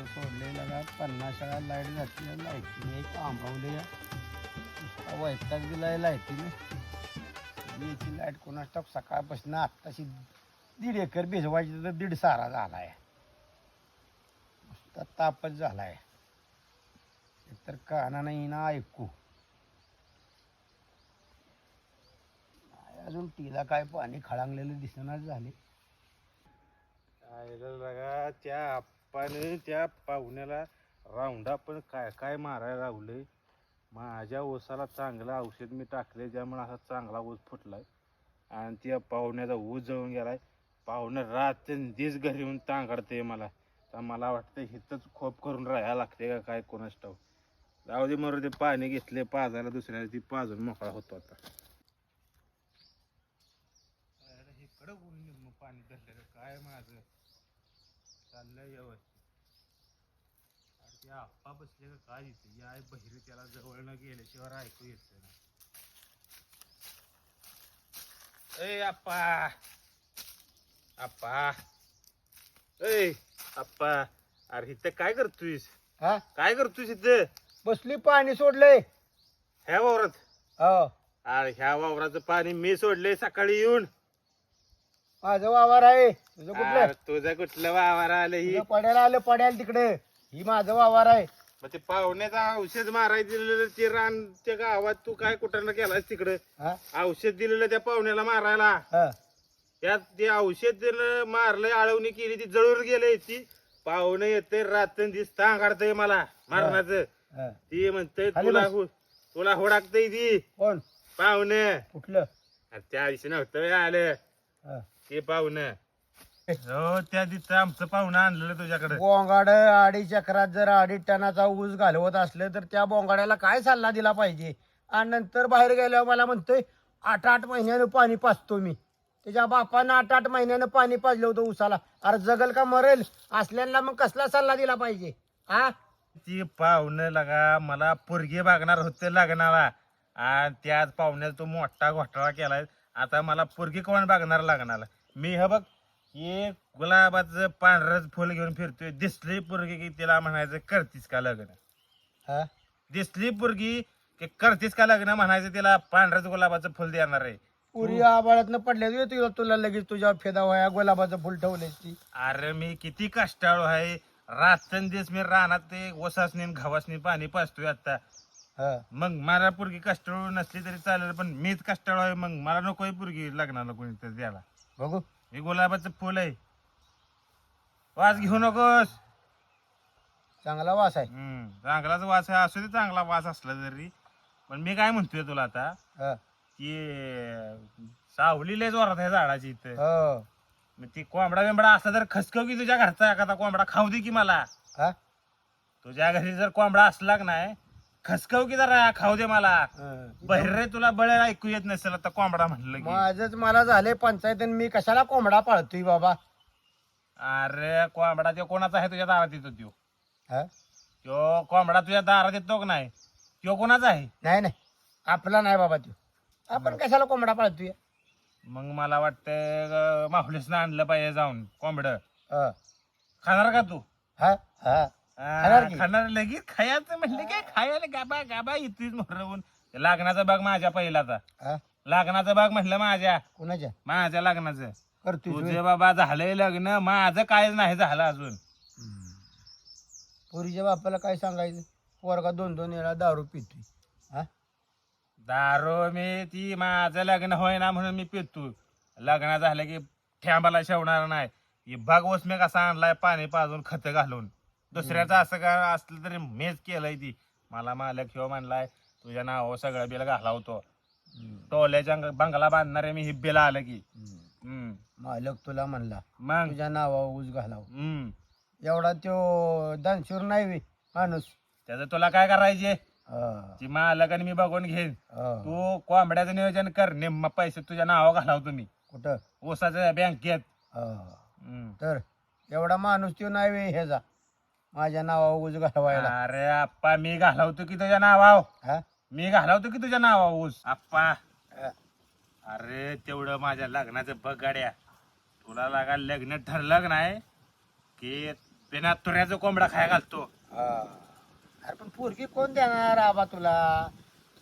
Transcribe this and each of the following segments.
Motor सोडले लगा पन्नास शाळा लाइट जाते लाईटीने एक आंबवले वैताग दिलाय लाईटीने. याची लाइट कोणास टाक सकाळपासून आत्ताशी दीड एकर भिजवायची तर दीड सारा झालाय. नुसता तापच झालाय. तर काना नाही ना ऐकू अजून तिला काय पाणी खळांगलेलं दिसणार झाले बघा त्या आप्पाने त्या पाहुण्याला राऊंडा पण काय काय मारायला लावलं? माझ्या ओसाला चांगलं औषध मी टाकले ज्यामुळे असा चांगला ऊस फुटलाय. आणि त्या पाहुण्याचा ऊस जळून गेलाय. पाहुणं रात दिस घरी येऊन तांगडते मला. तर मला वाटतं हिथंच खोप करून राहायला लागते का काय कोणाच ठाऊ जाऊ दे मरू ते पाणी घेतले पाजायला दुसऱ्या ती पाजून मोकळा होतो आता. इकडं पाणी धरलं काय माझं? चाललंय व्यवस्थित. आप्पा बसले का काय इथे? या बहिरे त्याला जवळ न गेल्याशिवाय ऐकू येत ना ए आप्पा! आप्पा! ए आप्पा! अरे इथं काय करतोयस? हा? काय करतोयस इथं? बसली पाणी सोडले ह्या वावरात? हो. अरे ह्या वावराचं पाणी मी सोडले सकाळी येऊन. माझं वावर आहे. तुझं कुठलं? अरे तुझं कुठलं वावर आलं ही? तुझं पड्याला आलं पड्याला तिकडे. ही माझं वावर आहे. मग ते पाहुण्याचा औषध मारायला दिलेलं ते रान त्या गावात तू काय कुठं केलास तिकडं? हा? औषध दिलेलं त्या पाहुण्याला मारायला. हा. त्यात ते औषध दिलं मारलंय आळवणी केली ती जळून गेले ती. पाहुणे येते रात्र दिसता काढतय मला मारण्याचं हा. ती म्हणते खाली तुला बस. हु- तुला होडाकतय ती. कोण? पाहुणे. कुठलं? अरे त्या दिवशी नव्हतं आलं. हा. ते पाहुणं. हो त्या दिवशी आमचं पाहुणं आणलेलं तुझ्याकडे. बोंगाड अडीच चक्रात जर अडीच टनाचा ऊस घालवत असलं तर त्या बोंगाड्याला काय सल्ला दिला पाहिजे? आणि नंतर बाहेर गेल्यावर मला म्हणतोय आठ आठ महिन्यानं पाणी पाजतो मी. त्याच्या बापानं आठ आठ महिन्यानं पाणी पाजलं होतं ऊसाला. अरे जगल का मरेल? असल्याला मग कसला सल्ला दिला पाहिजे? हा ती पाहुणं लगा मला पोरगी बघणार होते लग्नाला. आणि त्याच पाहुण्यात तो मोठा घोटाळा केलाय. आता मला पोरगी कोण बघणार लग्नाला? मी हे बघ हे गुलाबाचं पांढरच फुल घेऊन फिरतोय. दिसली पोरगी की तिला म्हणायचं करतीस का लग्न? हा? दिसली पोरगी की करतीस का लग्न? म्हणायचं तिला पांढरच गुलाबाचं फुल देणार आहे. पुरी आबाळातनं पडल्या तुला तुला लगेच तुझ्या फेदा व्हाया गुलाबाचं फुल ठेवलेस ती. अरे मी किती कष्टाळू आहे. रात्रंदिवस मी रानात ते ओसासनी आणि गव्हासनी पाणी पाजतोय आता. हा. मग मला पोरगी कष्टाळू नसली तरी चालेल पण मीच कष्टाळू आहे. मग मला नकोय पोरगी लग्नाला कोणीतरी द्यायला. बघू. हे गुलाबाचं फुल आहे. वास घेऊ नकोस. चांगला वास आहे. हम्म, चांगलाच वास आहे. असू दे चांगला वास असला तरी. पण मी काय म्हणतोय तुला आता? हा. की सावली लय जोरात आहे झाडाची इथं. हो. मग ती कोंबडा बिंबडा असला तर खसकव की तुझ्या घरचा एखादा कोंबडा खाऊ दे की मला. हा? तुझ्या घरी जर कोंबडा असला का नाही खसकव की जरा खाऊ दे मला. बहिरे तुला बळ ऐकू येत नसेल आता कोंबडा म्हणलं की. माझच मला झाले पंचायत मी कशाला कोंबडा पाळतोय बाबा? अरे कोंबडा तो कोणाचा आहे तुझ्या दारात येतो त्यो? हा? त्यो कोंबडा तुझ्या दारात येतो का नाही? त्यो कोणाचा आहे? नाही नाही. आपला नाही बाबा तो आपण कशाला कोंबडा पाळतोय? मग मला वाटतं माहुलीसनं आणलं पाहिजे जाऊन कोंबड. हा. खाणार का तू? हा? हा. खाणार की? खाणार लगेच खायचं म्हणलं काय? खायला गाबा गाबा इथेच मोरवून लागण्याचा भाग माझ्या पहिलाचा. हा? लागण्याचा भाग म्हटलं माझ्या. कुणाच्या? माझ्या लग्नाचं करतोय तुझे बाबा झालंय लग्न. माझं कायच नाही झालं अजून. पुरीच्या बापाला काय सांगायचं? पोरगा दोन दोन वेळा दारू पितोय. हा? दारू मी ती माझं लग्न होय ना म्हणून मी पितो लग्न झालं की ठ्याबाला शेवणार नाही. ही भागवस मी कसा आणलाय? पाणी पाजून खत घालून. दुसऱ्याचं असं का असलं तरी मीच केलंय ती. मला मालक ह्यो म्हणलाय तुझ्या नावावर सगळं बिल घालावतो. टोल्याच्या बंगला बांधणारे मी हिब्बेला आलं की. हम्म. मालक तुला म्हणला मग? तुझ्या नावावर ऊस घालाव. हम्म. एवढा तो दानशूर नाही वे माणूस. त्याचं तुला काय करायचे? हा. ती मालक आणि मी बघून घेईन. हा. तू कोंबड्याचं नियोजन कर निम्म पैसे तुझ्या नावावर घालावतो मी कुठं? ऊसाच्या बँकेत. हा. हम्म. तर एवढा माणूस तो नाही वे ह्याचा माझ्या नावावर ऊस घालवायला. अरे आप्पा मी घालवतो की तुझ्या नावाव हा? मी घालवतो की तुझ्या नावावर ऊस? आप्पा. हा. अरे तेवढं माझ्या लग्नाचं बघ गाड्या तुला लागा लग्न ठरलं का नाही? की बिना तुऱ्याचा कोंबडा खाया घालतो. हा. अरे पण पोरगी कोण देणार आबा तुला?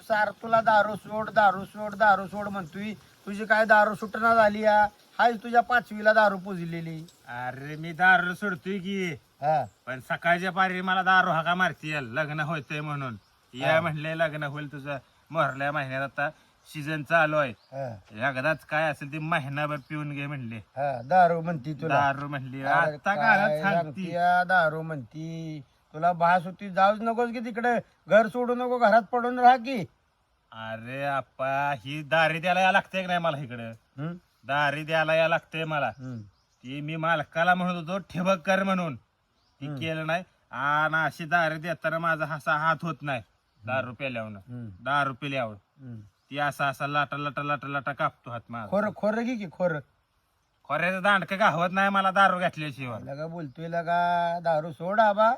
सार तुला दारू सोड दारू सोड दारू सोड म्हणतोय. तुझी काय दारू सुटना झाली या? हाय तुझ्या पाचवीला दारू पुजलेली. अरे मी दारू सोडतोय की. हा. पण सकाळच्या पारी मला दारू हाका मारतीये लग्न होतंय म्हणून. या म्हणले लग्न होईल तुझं मोहरल्या महिन्यात आता सीझन चालू आहे. हा. एकदाच काय असेल ते महिनाभर पिऊन घे म्हणले. हा दारू म्हणती तुला. दारू म्हणली. अरे आता काय काय सांगती दारू म्हणती. तुला भास होती जाऊच नकोस की तिकडे. घर सोडू नको घरात पडून राहा की. अरे आप्पा ही दारी द्यायला या लागते नाही मला इकडं? हम्म? दारी द्यायला या लागते मला. हम्म. ती मी मालकाला म्हणत होतो ठेबक कर म्हणून. ती. केलं नाही. आणि अशी दारू देताना माझा असा हात होत नाही. दारू पेल्यावर हम्म. दारू पेल्यावर. ती असा असा लाटा लाटा लाटा लाटा कापतो हात माझा. खोर खोर घे की खोर. खोऱ्याचं दांडक गावत नाही मला दारू घातल्याशिवाय. लगा बोलतोय लगा दारू सोड आबा.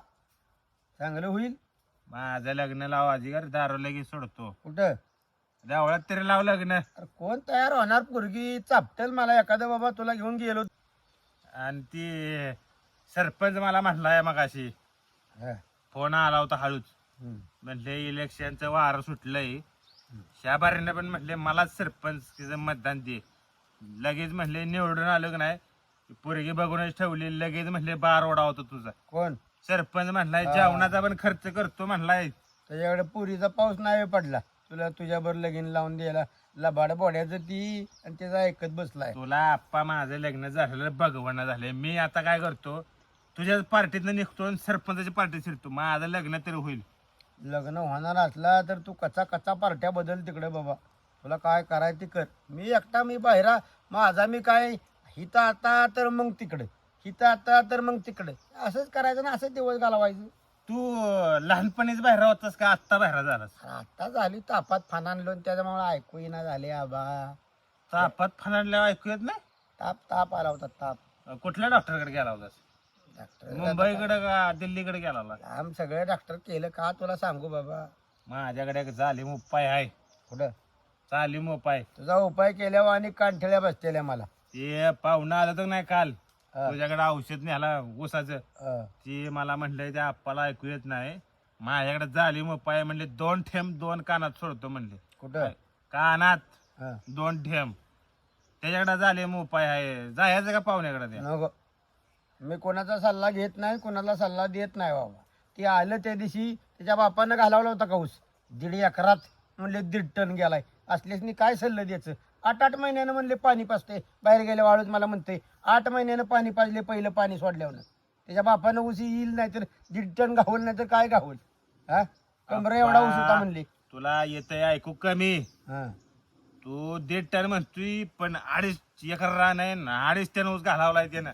चांगलं होईल. माझं लग्न लाव अजिगर दारू लगेच सोडतो. कुठं? देवळात तरी लाव लग्न. अरे कोण तयार होणार पोरगी? चापटेल मला एखादं बाबा तुला घेऊन गेलो. आणि ती सरपंच मला म्हणलाय मगाशी. हा. फोन आला होता हळूच. हम्म. म्हणले इलेक्शनचं वारं सुटलंय. शाबारीने पण म्हणले मलाच सरपंच तिचं मतदान दे. लगेच म्हणले निवडून आलो की नाही? पोरगी बघूनच ठेवली लगेच म्हणले बार ओढा होता तुझा. कोण? सरपंच म्हणलाय हा. जेवणाचा पण खर्च करतो म्हणलाय. त्याच्याकडे पुरीचा पाऊस नाही पडला. तुला तुझ्यावर लगीन लावून द्यायला लबाड बोड्याचं ती आणि त्याचा ऐकत बसलाय. तुला आप्पा माझं लग्न झालेलं बघवणं झालंय. मी आता काय करतो तुझ्याच पार्टीतनं निघतो आणि सरपंचाच्या पार्टीत शिरतो. माझं लग्न तरी होईल. लग्न होणार असला तर तू कचा कचा पार्ट्या बदल तिकडे बाबा. तुला काय करायचं ते कर. मी एकटा मी बाहेरा. माझा मी काय? हिथं आता तर मग तिकडे. हिथं आता तर मग तिकडे. असंच करायचं ना असंच दिवस घालवायचं. तू लहानपणीच बाहेर होतास का आत्ता बाहेर झालास? आता झाली. तापात फानानलो आणि त्याच्यामुळे ऐकू येईना झाले आबा. तापात फनाडल्यावर ऐकू येत नाही? ताप ताप आला होता ताप. कुठल्या डॉक्टरकडे गेला होतास? डॉक्टर मुंबईकडे का दिल्लीकडे गेला होता आम सगळे डॉक्टर केलं का तुला सांगू बाबा? माझ्याकडे एक जालीम उपाय आहे. कुठं? चालीम उपाय. तुझा उपाय केल्यावर आणि कांठळ्या बसतेल्या मला. ते पाहुणं आलं तर नाही काल. हा, तुझ्याकडे औषध न्याला ऊसाचं. ते मला म्हणलंय त्या आप्पाला ऐकू येत नाही. माझ्याकडे जालीम उपाय म्हणले दोन ठेम दोन कानात सोडतो म्हणले. कुठं? कानात. दोन ठेम त्याच्याकडे जालीम उपाय आहे. जायचं का पाहुण्याकडे नको. मी कोणाचा सल्ला घेत नाही कोणाला सल्ला देत नाही बाबा. ती आलं त्या दिवशी त्याच्या बापानं घालावला होता काऊस दीड एकरात म्हणले दीड टन गेलाय. असल्यासनी काय सल्लं द्यायचं? आठ आठ महिन्यानं म्हणले पाणी पाजते बाहेर गेले वाळूच मला म्हणते आठ महिन्यानं पाणी पाजले पहिलं पाणी सोडल्यावर. त्याच्या बापानं ऊस येईल नाही तर दीड टन घावल नाही तर काय घावल? हा? कमरा एवढा ऊस होता म्हणले. तुला येतंय ऐकू कमी. हा. तू दीड टन म्हणतोय पण अडीच एकर रान आहे ना अडीच टन ऊस घालावलाय त्यानं.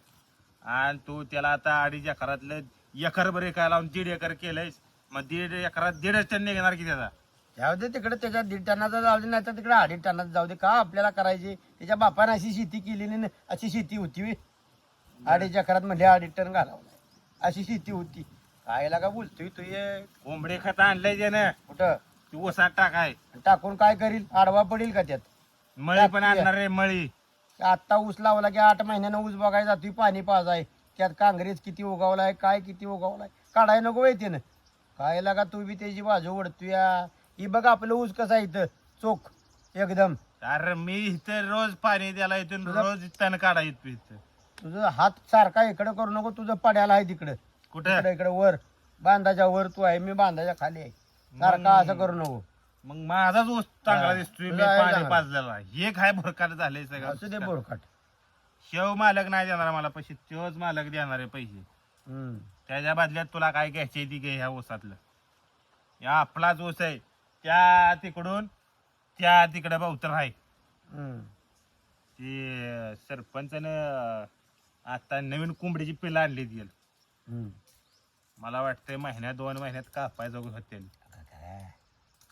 आणि तू त्याला आता अडीच एकरातलं एकर बरे काय लावून दीड एकर केलंयस. मग दीड एकरात दीडच टन निघणार की त्याचा? जाऊ दे तिकडे त्याच्या दीड टनाचा जाऊ दे नाही तर तिकडे अडीच टनाचा जाऊ दे. का आपल्याला करायची? त्याच्या बापानं अशी शेती केली नाही ना, अशी शेती होती व्हय. अडीच एकरात म्हणजे अडीच टन घालावला अशी शेती होती. काय लागा बोलतोय तू ये कोंबडी खत आणलंय त्यानं. कुठं? तू ऊसात टाकाय. टाकून काय करील? आडवा पडेल का त्यात? मळी पण आणणार रे मळी. आत्ता ऊस लावला की आठ महिन्यानं ऊस बघायला जातोय पाणी पाजाय. त्यात काँग्रेस किती उगवलाय काय किती उगवलाय? काढाय नको येते ना काय लागा तू बी त्याची बाजू ओढतोय. ही बघ आपलं ऊस कसं आहे इथं. चोख एकदम. अरे मी इथं रोज पाणी द्यायला तुझं- रोज तण काढा येतो इथं. तुझं हात सारखा इकडे करू नको तुझं पड्याला आहे तिकडे. कुठं? इकडे वर. बांधाच्या वर तू आहे मी बांधाच्या खाली आहे. सारखा असं करू नको. मग माझाच ऊस चांगला दिसतोय मी तुझा आहे पाणी चांगला. पाजलेला हे काय भरकाट झालंय असू दे सगळं बोरखाट शेव मालक नाही देणार मला पैसे तोच मालक देणार आहे पैसे हम्म. त्याच्या बदल्यात तुला काय घ्यायचे ती घे ह्या ऊसातलं या आपलाच ऊस आहे त्या तिकडून त्या तिकडे बहुतर आहे हम्म. ते सरपंचानं आता नवीन कोंबडीची पिलं आणली ती हम्म. मला वाटतंय महिन्यात दोन महिन्यात कापायचं होते काय?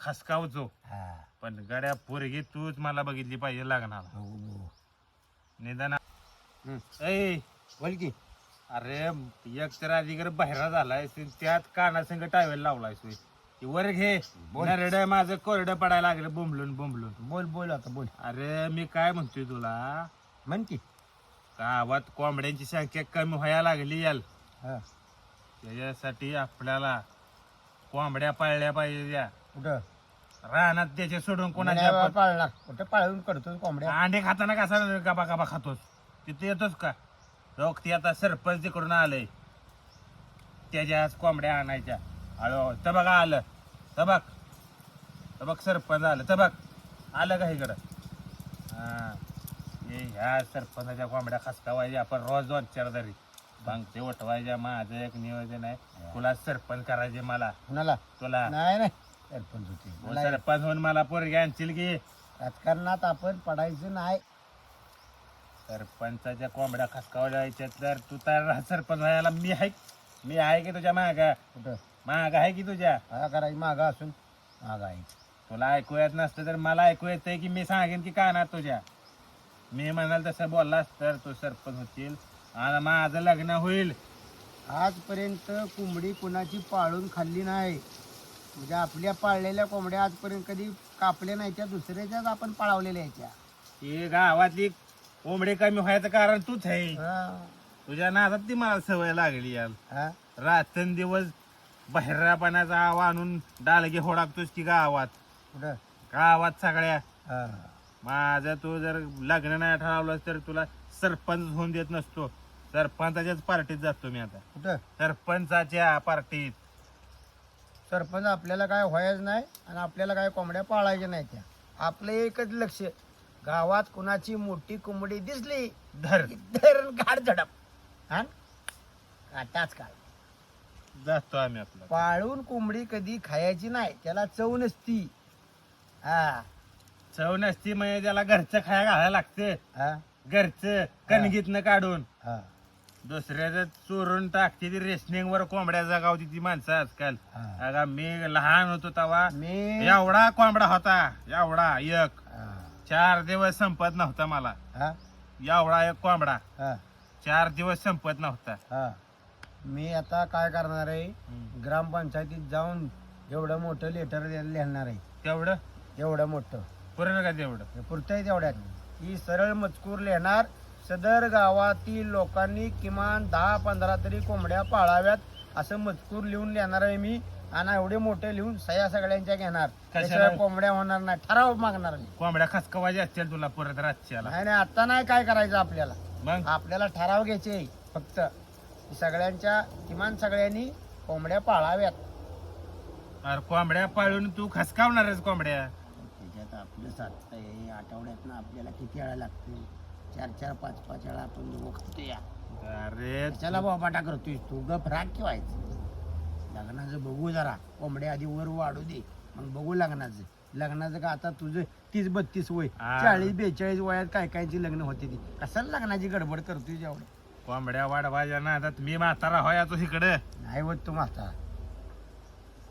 खसकावचो हा. पण गड्या पोरगी तूच मला बघितली पाहिजे लागणार हो, हो. निदान हम्म. ऐ बोल की. अरे एक तर अधिकार बाहेर झालाय त्यात कानासंग टावेल लावलाय सोय ती वर घे. नरड माझं कोरडं पडायला लागलं बोंबलून बोंबलून. बोल बोल आता बोल. अरे मी काय म्हणतोय तुला? म्हण की. गावात कोंबड्यांची संख्या कमी व्हायला लागली याल. हा. त्याच्यासाठी आपल्याला कोंबड्या पाळल्या पाहिजे त्या. कुठं? रानात त्याचे सोडून नाही कोणाच्या बाबा पाळणार कुठं पाळून करतो कोंबड्या? अंडे खाताना कसा गाबा गाबा खातोस? तिथे येतोस का? लोक ते आता सरपंच तिकडून आलंय त्याच्या कोंबड्या आणायच्या. हळू तर बघा आलं. तर बघ तर बघ सरपंच आलं. तर बघ आलं का इकडं? हा. हे ह्या सरपंचाच्या कोंबड्या खसकावायच्या आपण रोज दोन चार तरी बांगते उठवायच्या. माझं एक नियोजन आहे. तुला सरपंच करायचे मला. कुणाला? तुला. नाही नाही. सरपंच होते. हो, मला सरपंच होऊन मला पोरगी आणशील की? राजकारणात आपण पडायचं नाही. सरपंचाच्या कोंबड्या खसकावा जायच्या तर तू तर सरपंच व्हायला मी आहे. मी आहे की तुझ्या माग? कुठं? माग आहे की तुझ्या? हा करायची मागा असून मागा आहे. तुला ऐकू येत नसतं तर मला ऐकू येतंय की मी सांगेन की कानात तुझ्या. मी म्हणाल तसं बोललास तर तू सरपंच होतील आणि माझं लग्न होईल. आजपर्यंत कोंबडी कुणाची पाळून खाल्ली नाही. म्हणजे आपल्या पाळलेल्या कोंबड्या आजपर्यंत कधी कापल्या नाही त्या दुसऱ्याच्याच आपण पाळवलेल्या याच्या ही गावातली कोंबडी कमी व्हायचं कारण तूच आहे. हा. तुझ्या नादात ती मला सवय लागली यार. हा? रात्रंदिवस बहिरापणाचा आवा आणून डालगे होडाकतोस की गावात. कुठं? गावात सगळ्या. हा. माझं तू जर लग्न नाही ठरवलं तर तुला सरपंच होऊन देत नसतो. सरपंचाच्याच पार्टीत जातो मी आता. कुठं? सरपंचाच्या पार्टीत. सरपंच आपल्याला काय व्हायचं नाही आणि आपल्याला काय कोंबड्या पाळायच्या नाही त्या. आपलं एकच लक्ष गावात कुणाची मोठी कोंबडी दिसली धर की धरण काढ झडप. हा? काटाच काढ. जातो आम्ही आपला. पाळून कोंबडी कधी खायची नाही त्याला चव नसती. हा. चव नसती म्हणजे त्याला घरचं खाया घालायला लागते. हा. घरचं कणगीतनं काढून. हा. दुसऱ्याचं चोरून टाकते ती रेशनिंग वर कोंबड्या जगावती ती माणसं आजकाल. हा. अगा मी लहान होतो तेव्हा मी? एवढा कोंबडा होता. एवढा एक. हा. चार दिवस संपत नव्हता मला. हा? एवढा एक कोंबडा. हा. चार दिवस संपत नव्हता. हा. मी आता काय करणार आहे? ग्रामपंचायतीत जाऊन एवढं मोठं लेटर लिहिणार आहे. तेवढं? एवढं मोठं. पूर्ण का तेवढं. पुरतंय तेवढ्यात. ही सरळ मजकूर लिहिणार सदर गावातील लोकांनी किमान दहा पंधरा तरी कोंबड्या पाळाव्यात असं मजकूर लिहून लिहिणार आहे मी. आणि एवढे मोठे लिहून सह्या सगळ्यांच्या घेणार. त्याशिवाय कोंबड्या होणार नाही. ठराव मागणार मी. कोंबड्या खसकवायच्या असतील तुला परत रातच्याला. नाही नाही आता नाही काय करायचं आपल्याला. मग? आपल्याला ठराव घ्यायचे फक्त सगळ्यांच्या किमान सगळ्यांनी कोंबड्या पाळाव्यात. अरे कोंबड्या पाळून तू खसकावणारच कोंबड्या. त्याच्यात आपलं साधता आहे. आठवड्यात ना आपल्याला किती वेळा लागते. चार चार पाच पाच वेळा आपण दोघं खातो या. अरे त्याला बाबाटा करतोय तू. गप राग ठेवायचं लग्नाचं बघू जरा. कोंबड्या आधी वर वाढू दे. मग बघू लग्नाचं. लग्नाचं का आता तुझं तीस बत्तीस वय. चाळीस बेचाळीस वयात काय कायची लग्न होते ती? कशाला लग्नाची गडबड करतोय जेवढं कोंबड्या वाढवायच्या ना आता मी म्हातारा होया तू इकडे. नाही होत तू माता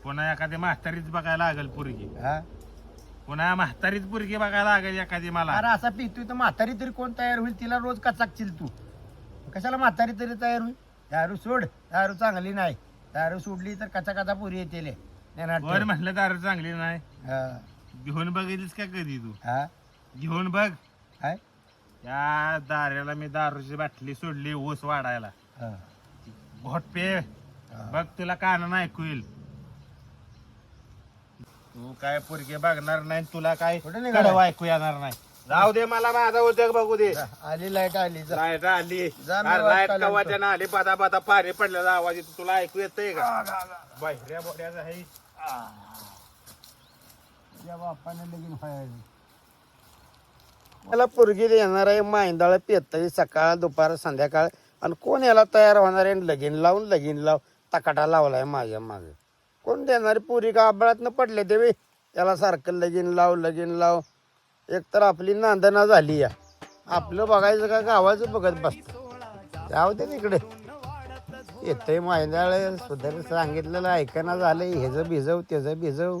पुन्हा एखादी म्हातारीच बघायला लागेल पुरगी. हा? पुन्हा म्हातारीच पुरगी बघायला लागेल एखादी मला. अरे असा पितोय तर म्हातारी तरी कोण तयार होईल? तिला रोज कचाकशील तू. कशाला म्हातारी तरी तयार होईल? दारू सोड. दारू चांगली नाही. दारू सोडली तर कचा कचा पुरी येते वर म्हणलं दारू चांगली नाही. हा. घेऊन बघितलीस का कधी तू? हा? घेऊन बघ. काय? त्या दाऱ्याला मी दारूची बाटली सोडली ऊस वाढायला. हा. घोट पे. बघ तुला कानानं ऐकू येईल. तू काय पुरगे बघणार नाही तुला काय कुठे? कडव ऐकू येणार नाही. जाऊ दे मला माझा उद्योग बघू दे. आली लाइट आली जा. लाइट आली. जा मी वाट लाइट काढतो. कवाच्या ना आली बादा बादा पाणी पडलेला आवाज येतो तुला ऐकू येतंय का? बाहेऱ्या बोड्याचा आहे या बापाने लगीन व्हायला. पोरगी येणार आहे मांदाळ पेतळी सकाळ दुपार संध्याकाळ. आणि कोण याला तयार होणार आहे? लगीन लावून लगीन लाव. तकाटा लावलाय माझ्या मागे. कोण देणार? पुरी का आबळात पडले देवे त्याला सारखं लगीन लाव लगीन लाव. एक तर आपली नांदना झाली या. आपलं बघायचं का गावाचं बघत बसत जाऊ दे तिकडे. येतंय मायदाळ सुधार सांगितलेलं ऐकणं झालं ह्याचं भिजव त्याचं भिजव.